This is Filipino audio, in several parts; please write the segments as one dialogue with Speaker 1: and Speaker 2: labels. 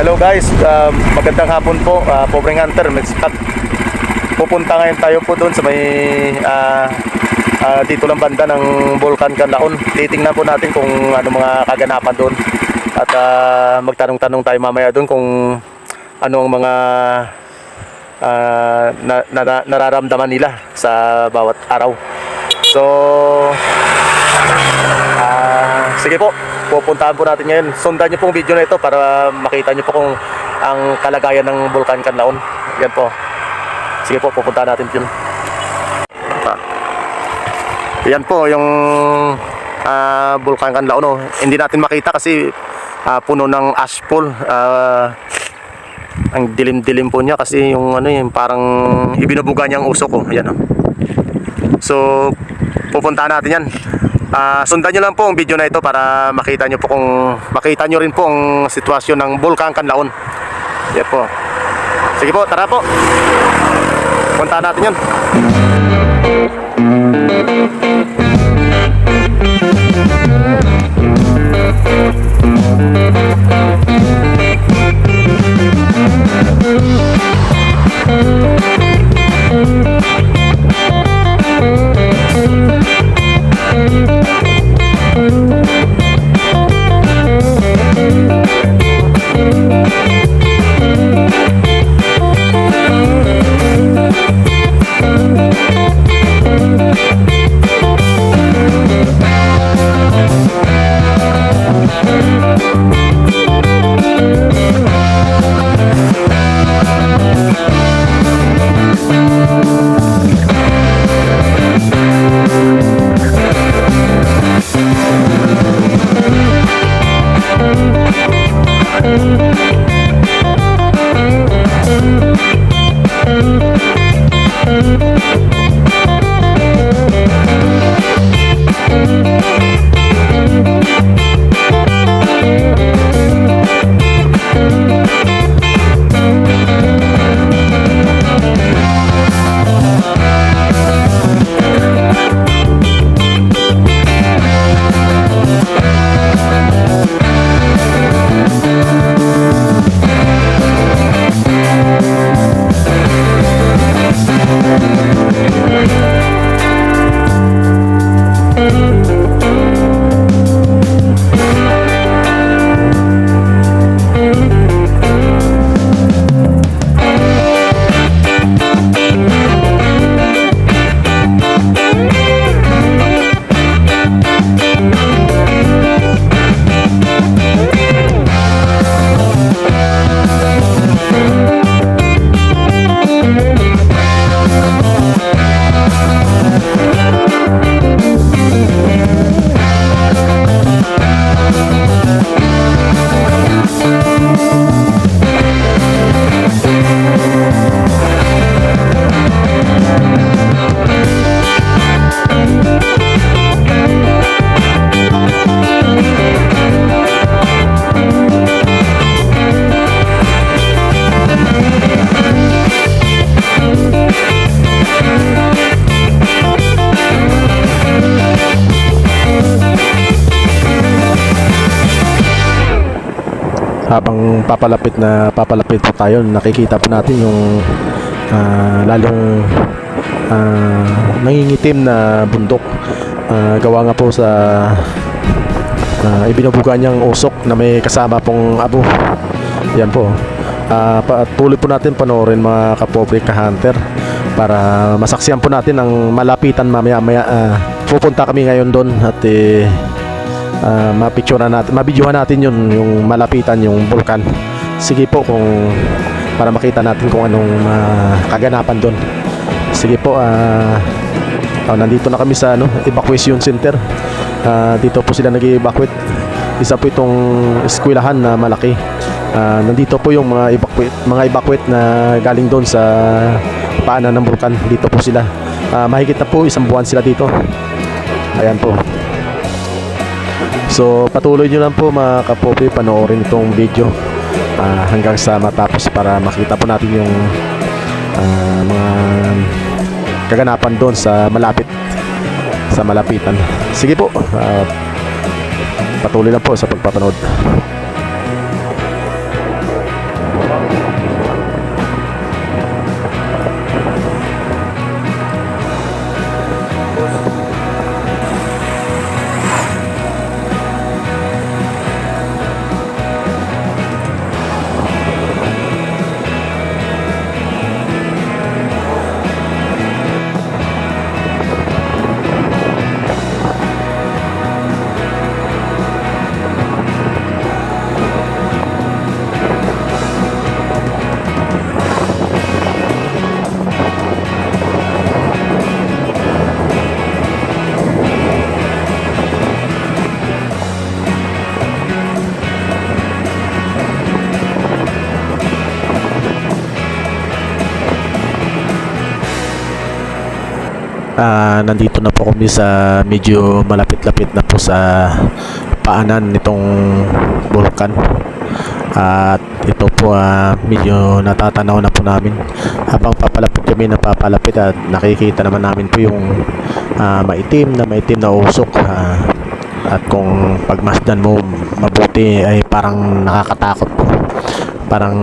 Speaker 1: Hello guys, um, magandang hapon po, uh, Pobreng Hunter, Mexicat. Pupunta ngayon tayo po doon sa may ah, ah, dito lang banda ng Volcan Canlaon. Titingnan po natin kung ano mga kaganapan doon. At ah, magtanong-tanong tayo mamaya doon kung ano ang mga ah, na, na- nararamdaman nila sa bawat araw. So, Ah, sige po, pupuntahan po natin ngayon. Sundan niyo pong video na ito para makita niyo po kung ang kalagayan ng Bulkan Canlaon. Yan po. Sige po, pupuntahan natin yun. Yan po yung ah, Bulkan Canlaon. Oh. Hindi natin makita kasi ah, puno ng ashfall. Ah, ang dilim-dilim po niya kasi yung ano yung parang ibinubuga niya ang usok ko. Yan oh. So, pupuntahan natin yan. Ah, sundan nyo lang po ang video na ito para makita nyo po kung makita nyo rin po ang sitwasyon ng Bulkang Kanlaon. Yan po. Sige po, tara po. Puntahan natin yun.
Speaker 2: Habang papalapit na papalapit po tayo nakikita po natin yung ah, lalong ah, nangingitim na bundok. Ah, gawa nga po sa uh, ibinubuga niyang usok na may kasama pong abo yan po. Ah, pa, tuloy po natin panoorin mga kapobre ka-hunter para masaksiyan po natin ang malapitan mamaya maya ah, pupunta kami ngayon doon at eh, uh, mapicturean natin, mabidyohan natin yun, yung malapitan, yung vulkan. Sige po kung para makita natin kung anong ah, kaganapan doon. Sige po, ah oh, nandito na kami sa ano, evacuation center. Ah, dito po sila nag-evacuate. Isa po itong eskwelahan na malaki. Ah, nandito po yung mga evacuate, mga evacuate na galing doon sa paanan ng bulkan. Dito po sila. Ah, mahigit na po isang buwan sila dito. Ayan po. So patuloy nyo lang po mga kapopi panoorin itong video ah, hanggang sa matapos para makita po natin yung ah, mga kaganapan doon sa malapit sa malapitan. Sige po, ah, patuloy lang po sa pagpapanood. Ah, nandito na po kami sa medyo malapit-lapit na po sa paanan nitong bulkan. At ito po ah, medyo natatanaw na po namin. Habang papalapit kami napapalapit at nakikita naman namin po yung ah, maitim na maitim na usok. Ah, at kung pagmasdan mo mabuti ay parang nakakatakot po. Parang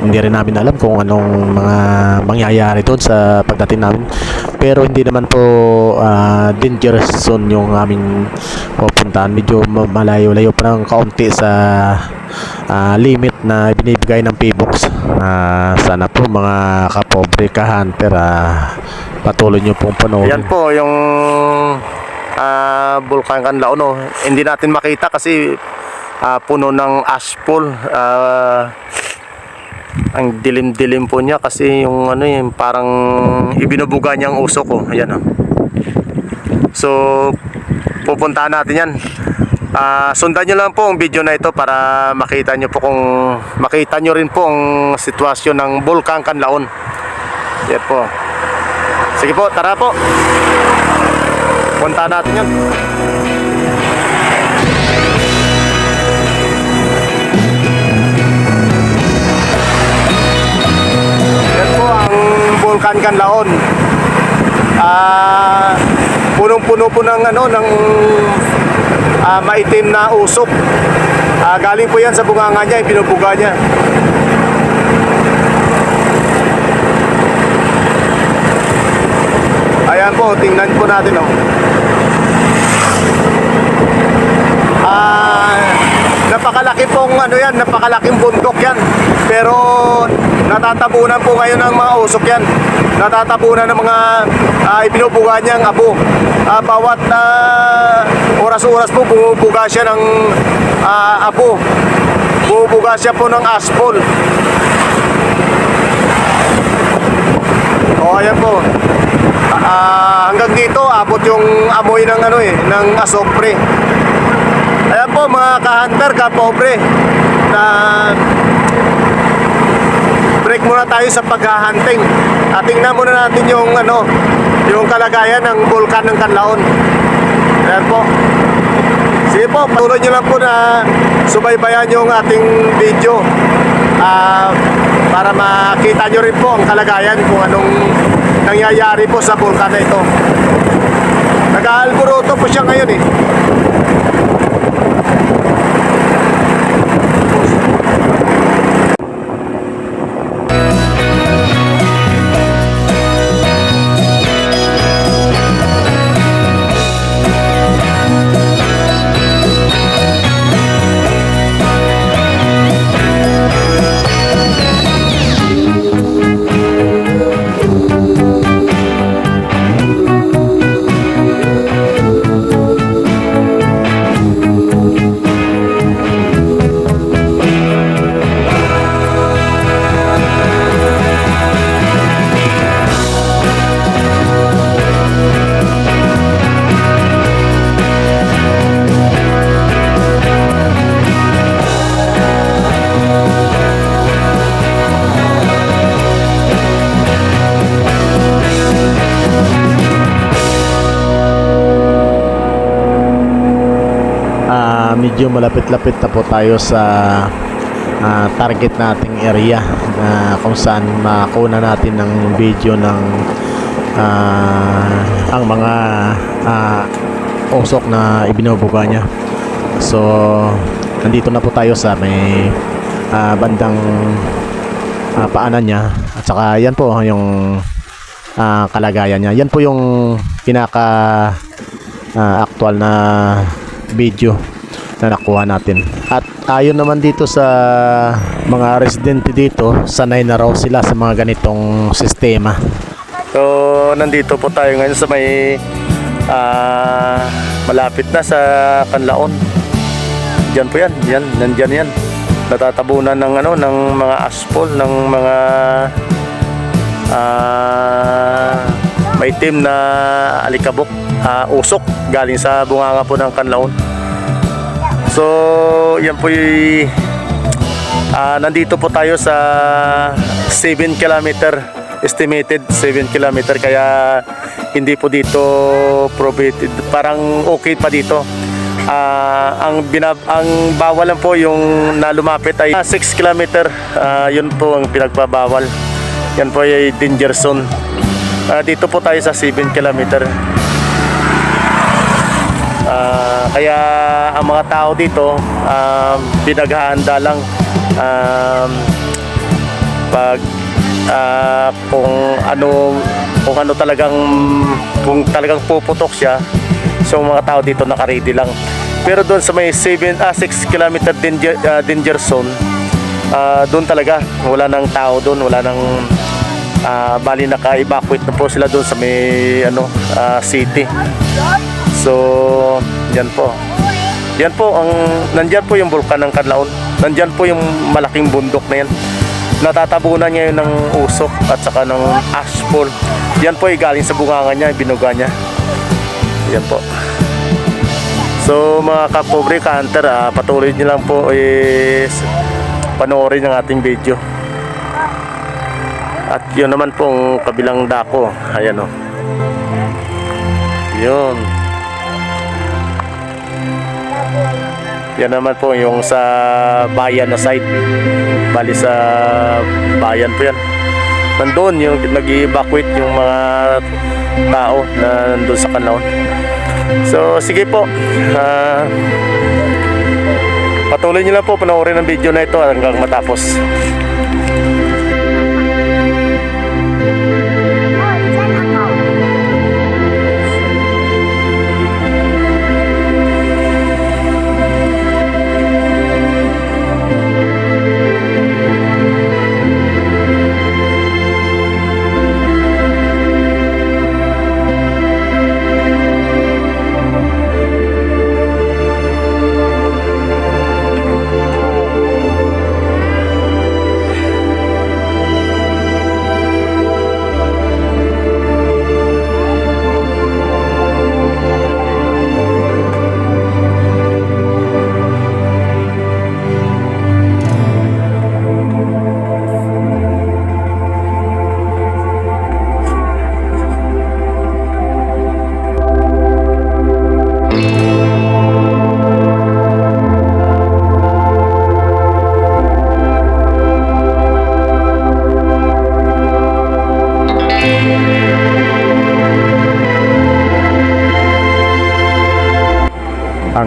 Speaker 2: hindi rin namin alam kung anong mga mangyayari doon sa pagdating namin. Pero hindi naman po ah, dangerous zone yung aming pupuntahan. Medyo ma- malayo-layo pa ng kaunti sa ah, limit na binibigay ng P-Box. Ah, sana po mga kapobre ka-hunter ah, patuloy nyo pong panoorin.
Speaker 1: Yan po yung ah, Bulkan Kanlaon. No? Hindi natin makita kasi ah, puno ng asphalt. Ah, ang dilim-dilim po niya kasi yung ano yung parang ibinubuga niya ang usok ko. Ayan oh. So pupuntahan natin yan. Ah, sundan nyo lang po ang video na ito para makita nyo po kung makita nyo rin po ang sitwasyon ng Bulkan Kanlaon. Yan po. Sige po, tara po. Punta natin. Yan Vulcan Canlaon. Ah, punong-puno po ng ano ng ah, maitim na usok. Ah, galing po yan sa bunganga niya, yung pinupuga niya. Ayan po, tingnan po natin oh. Ah, napakalaki pong ano yan, napakalaking bundok yan. Pero natatabunan po ngayon ng mga usok yan. Natatabunan ng mga uh, ibinubuga niyang abo. Ah, bawat ah, oras-oras po bumubuga siya ng ah, abo. Bumubuga siya po ng aspol. O ayan po. Ah, hanggang dito abot yung amoy ng ano eh, ng asopre. Ayan po mga ka-hunter, ka-pobre na break muna tayo sa paghahunting. At tingnan muna natin yung ano, yung kalagayan ng bulkan ng Kanlaon. Ayan po. Sige po, patuloy nyo lang po na subaybayan yung ating video. Ah, para makita nyo rin po ang kalagayan kung anong nangyayari po sa bulkan na ito. Nag-aalboroto po siya ngayon eh.
Speaker 2: Medyo malapit-lapit na po tayo sa ah, target nating area na kung saan makuna natin ng video ng ah, ang mga ah, usok na ibinubuga niya. So, nandito na po tayo sa may ah, bandang ah, paanan niya. At saka yan po yung ah, kalagayan niya. Yan po yung pinaka ah, actual na video na nakuha natin. At ayon naman dito sa mga residente dito, sanay na raw sila sa mga ganitong sistema.
Speaker 1: So, nandito po tayo ngayon sa may ah, malapit na sa Kanlaon. Diyan po yan, yan, nandyan yan. Natatabunan ng ano, ng mga aspol, ng mga ah, maitim na alikabok, ah, usok galing sa bunganga po ng Kanlaon. So, yan po yung Ah, nandito po tayo sa 7 kilometer estimated 7 kilometer kaya hindi po dito prohibited. Parang okay pa dito. Ah, ang binab ang bawal lang po yung na lumapit ay 6 kilometer. Ah, yun po ang pinagpabawal. Yan po ay danger zone. Ah, dito po tayo sa 7 kilometer. Kaya ang mga tao dito um, pinaghahanda lang um, pag ah, kung ano kung ano talagang kung talagang puputok siya. So mga tao dito naka-ready lang. Pero doon sa may 7 ah 6 kilometer danger, ah, danger zone ah, doon talaga wala nang tao doon wala nang ah, bali naka-evacuate na po sila doon sa may ano ah, city. So, yan po. Yan po ang nandiyan po yung bulkan ng Kanlaon. Nandiyan po yung malaking bundok na yan. Natatabunan niya ng usok at saka ng ashfall. Yan po ay galing sa bunganga niya, binuga niya. Yan po. So mga kapobre ka-hunter, ah, patuloy niyo lang po is panoorin ang ating video. At yun naman po ang kabilang dako. Ayan o. Yun. Yan naman po yung sa bayan na side. Bali sa bayan po yan. Nandun yung nag-evacuate yung mga tao na nandun sa Kanaon. So sige po. Ah, patuloy nyo lang po panoorin ang video na ito hanggang matapos.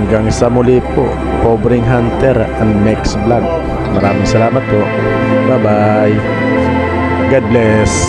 Speaker 2: Hanggang sa muli po, Pobreng Hunter and next vlog. Maraming salamat po. Bye-bye. God bless.